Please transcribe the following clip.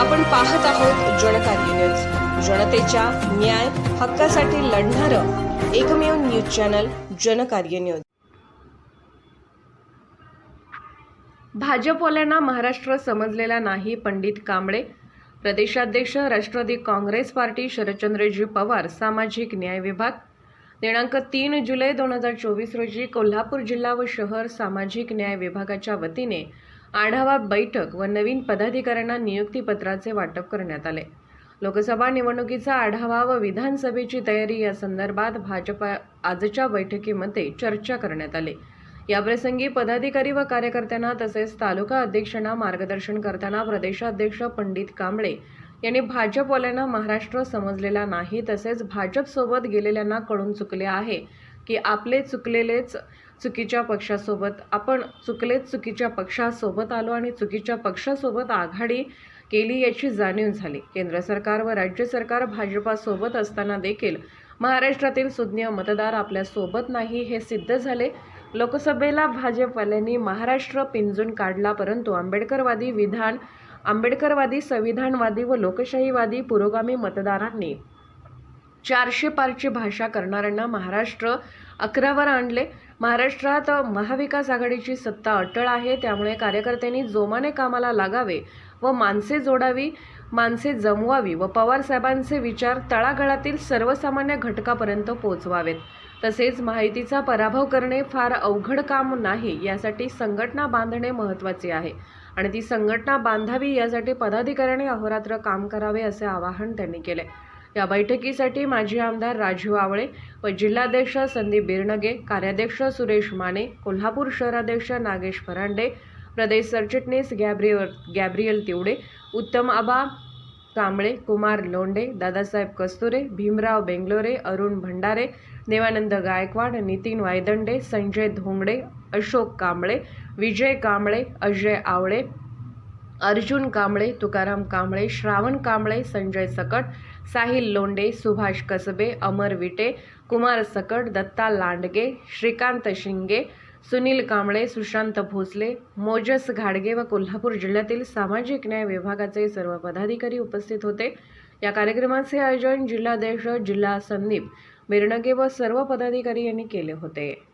आपण पाहत आहोत जनकार्य न्यूज. जनतेच्या न्याय हक्कासाठी लढणारं एकमेव न्यूज चॅनल जनकार्य न्यूज. भाजपवाल्यांना महाराष्ट्र समजलेला नाही पंडित कांबळे. प्रदेशाध्यक्ष राष्ट्रवादी काँग्रेस पार्टी शरदचंद्रजी पवार सामाजिक न्याय विभाग. दिनांक तीन जुलै दोन हजार चोवीस रोजी कोल्हापूर जिल्हा व शहर सामाजिक न्याय विभागाच्या वतीने आढावा बैठक व नवीन पदाधिकाऱ्यांना नियुक्तीपत्राचे वाटप करण्यात आले. लोकसभा निवडणुकीचा आढावा व विधानसभेची तयारी या संदर्भात भाजप आजच्या बैठकीमध्ये चर्चा करण्यात आली. याप्रसंगी पदाधिकारी व कार्यकर्त्यांना तसेच तालुका अध्यक्षांना मार्गदर्शन करताना प्रदेशाध्यक्ष पंडित कांबळे यांनी भाजपवाल्यांना महाराष्ट्र समजलेला नाही तसेच भाजपसोबत गेलेल्यांना कळून चुकले आहे की आपले चुकलेलेच चुकीच्या पक्षासोबत आपण चुकलेच चुकीच्या पक्षासोबत आलो आणि चुकीच्या पक्षासोबत आघाडी केली याची जाणीव झाली. केंद्र सरकार व राज्य सरकार भाजपासोबत असताना देखील महाराष्ट्रातील सुज्ञ मतदार आपल्यासोबत नाही हे सिद्ध झाले. लोकसभेला भाजपवाल्यांनी महाराष्ट्र पिंजून काढला परंतु आंबेडकरवादी विधान आंबेडकरवादी संविधानवादी व लोकशाहीवादी पुरोगामी मतदारांनी चारशे पारची भाषा करणाऱ्यांना महाराष्ट्र अकरावर आणले. महाराष्ट्रात महाविकास आघाडीची सत्ता अटळ आहे. त्यामुळे कार्यकर्त्यांनी जोमाने कामाला लागावे व माणसे जोडावी माणसे जमवावी व पवारसाहेबांचे विचार तळागाळातील सर्वसामान्य घटकापर्यंत पोहोचवावेत. तसेच माहितीचा पराभव करणे फार अवघड काम नाही यासाठी संघटना बांधणे महत्त्वाचे आहे. आणि ती संघटना बांधावी यासाठी पदाधिकाऱ्यांनी अहोरात्र काम करावे असे आवाहन त्यांनी केले. या बैठकीसाठी माजी आमदार राजीव आवळे व जिल्हाध्यक्ष संदीप बिरनगे कार्याध्यक्ष सुरेश माने कोल्हापूर शहराध्यक्ष नागेश फरांडे प्रदेश सरचिटणीस गॅब्रियल गॅब्रियल तिवडे उत्तम आबा कांबळे कुमार लोंडे दादासाहेब कस्तुरे भीमराव बेंगलोरे अरुण भंडारे देवानंद गायकवाड नितीन वायदंडे संजय धोंगडे अशोक कांबळे विजय कांबळे अजय आवळे अर्जुन कांबळे तुकाराम कांबळे श्रावण कांबळे संजय सकट साहिल लोंडे सुभाष कसबे अमर विटे कुमार सकट दत्ता लांडगे श्रीकांत शिंगे सुनील कांबळे सुशांत भोसले मोजस घाडगे व कोल्हापूर जिल्ह्यातील सामाजिक न्याय विभागाचे सर्व पदाधिकारी उपस्थित होते. या कार्यक्रमाचे आयोजन जिल्हाध्यक्ष जिल्हा संदीप मिरणगे व सर्व पदाधिकारी यांनी केले होते.